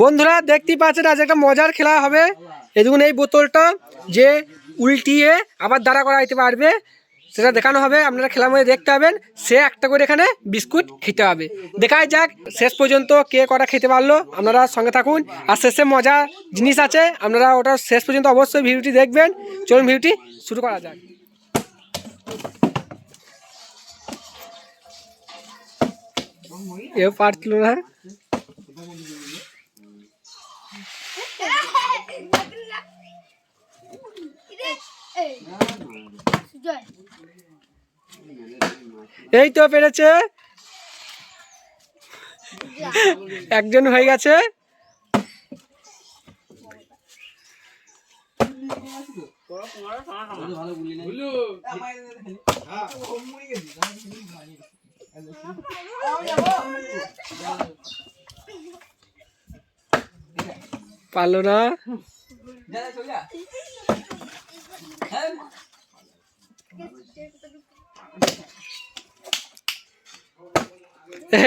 বন্ধুরা দেখতেই পাচ্ছেন আজ একটা মজার খেলা হবে। এদিকে এই বোতলটা যে উল্টিয়ে আবার দাঁড়া করা যেতে পারবে, সেটা দেখানো হবে। আপনারা খেলার মধ্যে দেখতে পাবেন, সে একটা করে এখানে বিস্কুট খেতে হবে। দেখাই যাক, শেষ পর্যন্ত কে কটা খেতে পারল। আপনারা সঙ্গে থাকুন। আর শেষে মজা জিনিস আছে, আপনারা ওটা শেষ পর্যন্ত অবশ্যই ভিডিওটি দেখবেন। চলুন ভিডিওটি শুরু করা যাক। এও পারছিল না। এই তো পেরেছে। একজন হয়ে গেছে। পারল না।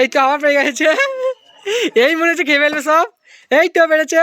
এই তো আবার পেয়ে গেছে। এই মনে হচ্ছে খেয়ে ফেলবে সব। এই তো পেরেছে।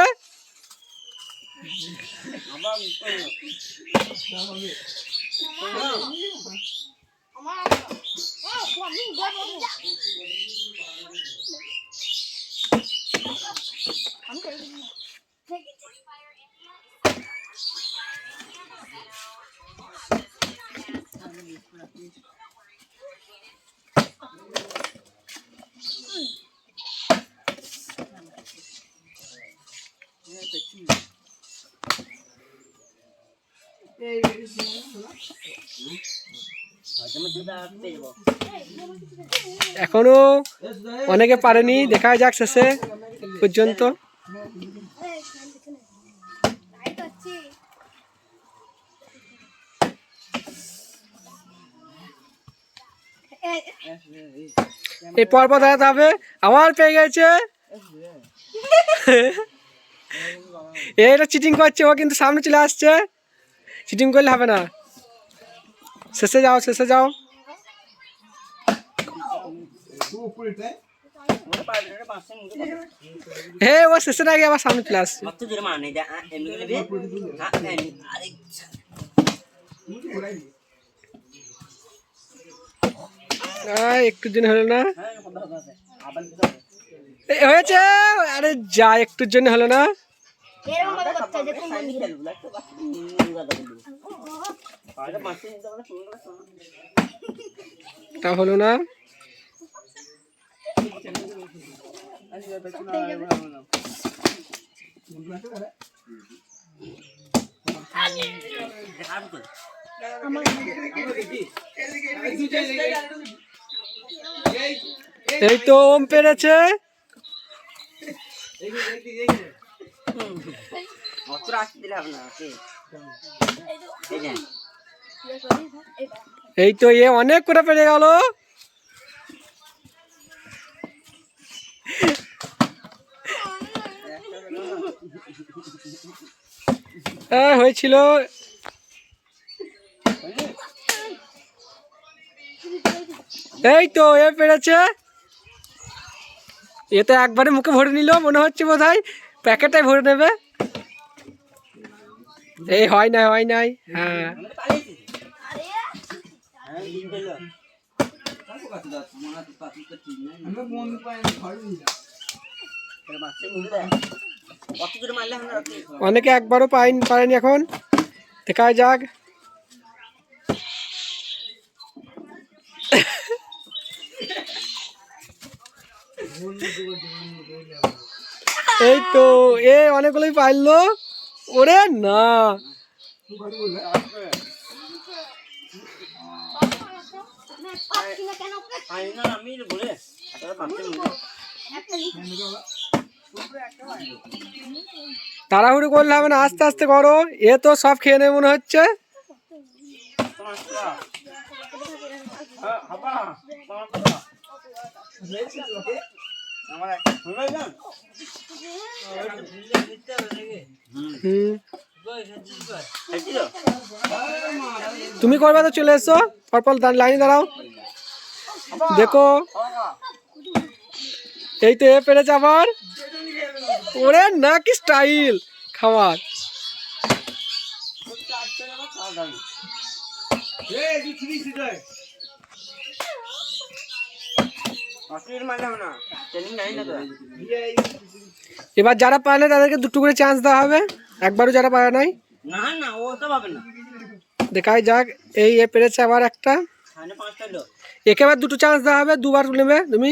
এখনও অনেকে পারেনি দেখা যাক শেষে পর্যন্ত। এই পরপর দাঁড়াতে হবে, আবার পেয়ে গেছে। এটা চিটিং করছে, ও কিন্তু সামনে চলে আসছে। চিটিং করলে হবে না। শেষে যাও শেষে যাও হে ও শেষে না গিয়ে আবার সামনে চলে আসছে মত জোরে মানে যা এমনি করে হ্যাঁ এমনি আরে আয়, একটু দিন হলো না হ্যাঁ কথা কথা আবার কি এই, হয়েছে আরে যা একটুর জন্য হলো না তা হলো না? এই তো ওম পেরেছে। অত আসতে দিলে হবে না এই তো এ অনেক করে পেরে গেল। হ্যাঁ হয়েছিল। এই তো এ পেরেছে। এ তো একবারে মুখে ভরে নিল, মনে হচ্ছে বোধ হয় প্যাকেটটাই ভরে নেবে। এই হয় নাই হয় নাই হ্যাঁ হ্যাঁ দিন দিল মাসে মুড়ে অত জোরে মারলে হবে না ওকে অনেকে একবারও পাইন পারেনি এখন। দেখা যাক। এই তো এ অনেকগুলোই পাইলো। ওরে না। পাচ্ছি না না আমি বলে এটা মাসে তাড়াহুড়ো করলে হবে না আস্তে আস্তে করো এ তো সব খেয়ে নেবে মনে হচ্ছে। তুমি করবে তো চলে এসো। পরপর লাইনে দাঁড়াও। দেখো। এই তো এ পেরেছে আবার। ওরে না কি স্টাইল খাবার। অস্ট্রেলিয়ার মারলে হবে না ট্রেনিং নাই না তো এবার যারা পারে না তাদেরকে দুটো করে চান্স দেওয়া হবে। একবারও যারা পারে নাই। না না ও তো পাবে না। দেখাই যাক এই এ পেরেছে আবার একটা। সামনে পাঁচটা লোক। একে আবার দুটো চান্স দেওয়া হবে দুবার নেবে তুমি।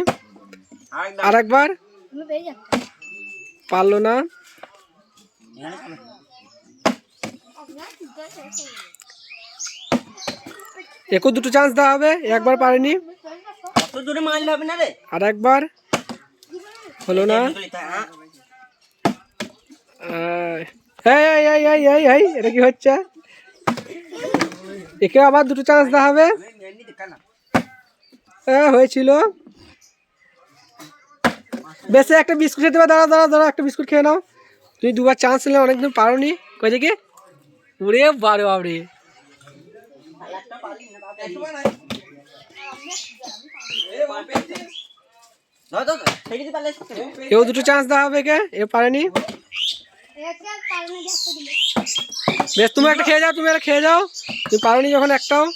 আর আর একবার তুমি পেয়ে যাবে পারল না। এখানে খাবে। একেও দুটো চান্স দেওয়া হবে এ একবার পারেনি। অত জোরে মারলে হবে না রে আর একবার হলো না। হ্যাঁ আহ, এই এই এই এই এই এই এটা কি হচ্ছে? একে আবার দুটো চান্স দেওয়া হবে। হ্যাঁ হয়েছিল। বেশি, একটা বিস্কুট খেতে পারে দাঁড়া দাঁড়া দাঁড়া একটা বিস্কুট খেয়ে নাও। তুমি দুবার চান্স নিলে, অনেকদিন পারোনি। কয়েছে কি উড়ে বারে বাবরে কেউ দুটো চান্স দেওয়া হবে কে এ পারেনি? একে পারনে যাচ্ছে দিলে বেশ, তুমি একটা খেয়ে যাও, তুমি একটা খেয়ে যাও। তুমি পারোনি যখন একটাও হুম এই এই, এই এই,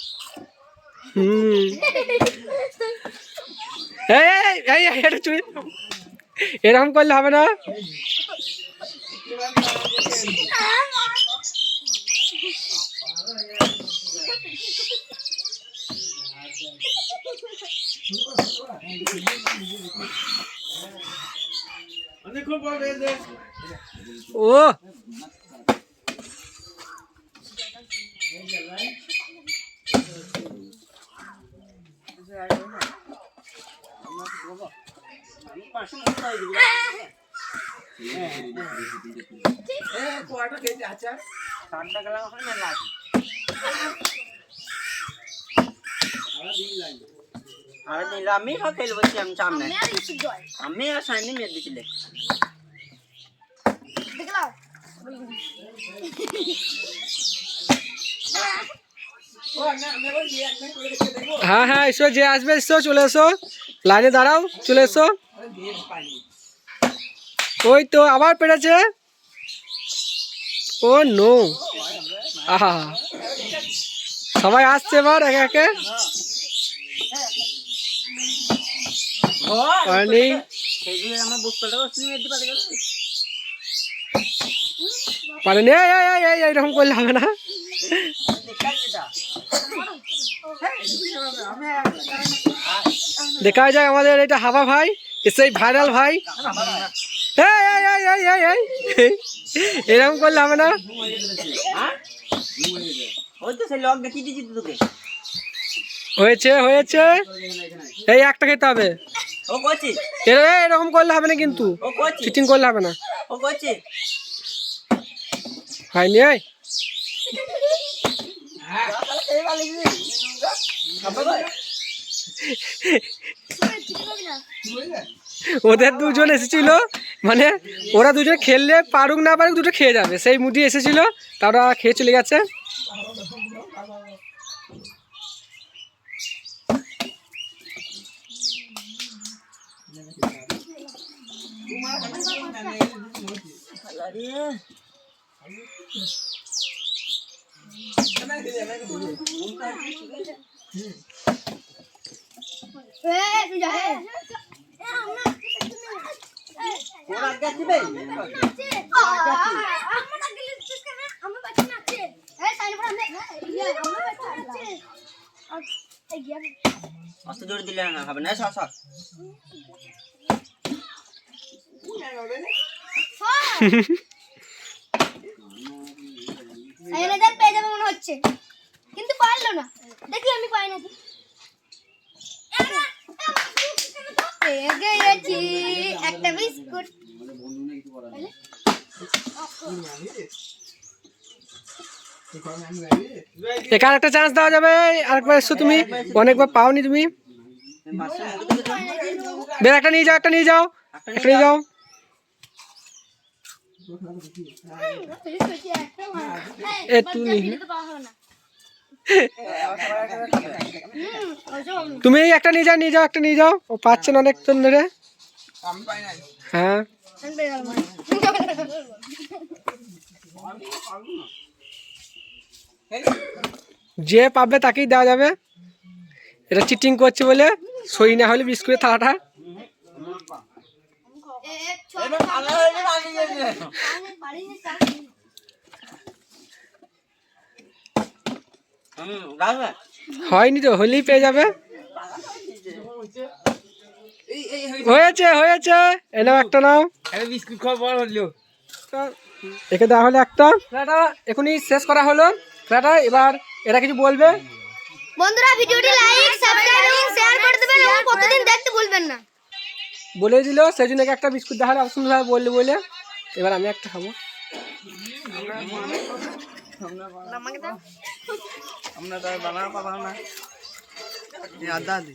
এটা চুরি এরকম করলে হবে না। ও। ওখানে মেলা আছে আরে দিলে আমি সব খেলব আমি সামনে আমি আর সামনে মেরে দিছিলে দেখলাও হ্যাঁ হ্যাঁ এসো যে আসবে এসো চলে এসো। লাইনে দাঁড়াও চলে এসো। ওই তো আবার পেরেছে? Oh no. আহা। সবাই আসছে এবার একে একে। দিয়ে আমার বুক করলে তুমি মেরে দিতে পারবে পারেনি। এই এই এই, এই এইরকম করলে হবে না। দেখা যায় আমাদের এটা হাবা ভাই সেই ভাইরাল ভাই। এরকম করলে হবে না। হয়েছে হয়েছে। এই একটা খেতে হবে। এরকম করলে হবে না কিন্তু। চিটিং করলে হবে না। হয়নি এই ওদের দুজন এসেছিল মানে ওরা দুজন খেললে পারুক না পারুক দুটো খেয়ে যাবে। সেই মুডি এসেছিল, তারা খেয়ে চলে গেছে। এ অত জোরে দিলে না হবে না সব সব এনাদের হচ্ছে। কিন্তু পারল না। দেখি আমি পাই নাকি। একটা বিস্কুট। এখানে একটা চান্স দেওয়া যাবে? আরেকবার এসছো তুমি। অনেকবার পাওনি তুমি। বের, একটা নিয়ে যাও, একটা নিয়ে যাও। একটা নিয়ে যাও। এ তুই নি- তুমি এই একটা নিয়ে যাও নিয়ে যাও একটা নিয়ে যাও ও পাচ্ছেন অনেকক্ষণ ধরে হ্যাঁ আমি পেয়ে গেলাম যে পাবে তাকেই দেওয়া যাবে এটা চিটিং করছে বলে সই না হলে বিস্কুটের থালাটা এবার ভালো হয়েছে বানিয়ে গেছে হুম রাখবে হয়নি তো হলেই পেয়ে যাবে। হয়েছে হয়েছে। এনাও একটা নাও। বিস্কুট খাওয়া বড় হলো। একে দেওয়া হলো একটা। খেলাটা এখনই শেষ করা হলো। খেলাটা এবার এরা কিছু বলবে। বন্ধুরা ভিডিওটি লাইক সাবস্ক্রাইব এবং শেয়ার করে দেবেন। এবং প্রতিদিন দেখতে ভুলবেন না। বলে দিল, সেই জন্য একে একটা বিস্কুট দেখালে। অসুবিধা বললে বলে। এবার আমি একটা খাব। আমরা বানানো পাবো না। আদা দি।